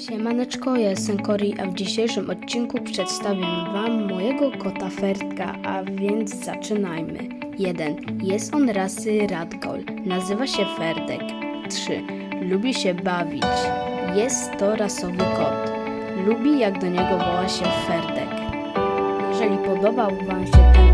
Siemaneczko, ja jestem Cory, a w dzisiejszym odcinku przedstawię Wam mojego kota Ferdka, a więc zaczynajmy. 1. Jest on rasy Radgol, nazywa się Ferdek. 3. Lubi się bawić. Jest to rasowy kot. Lubi jak do niego woła się Ferdek. Jeżeli podobał Wam się ten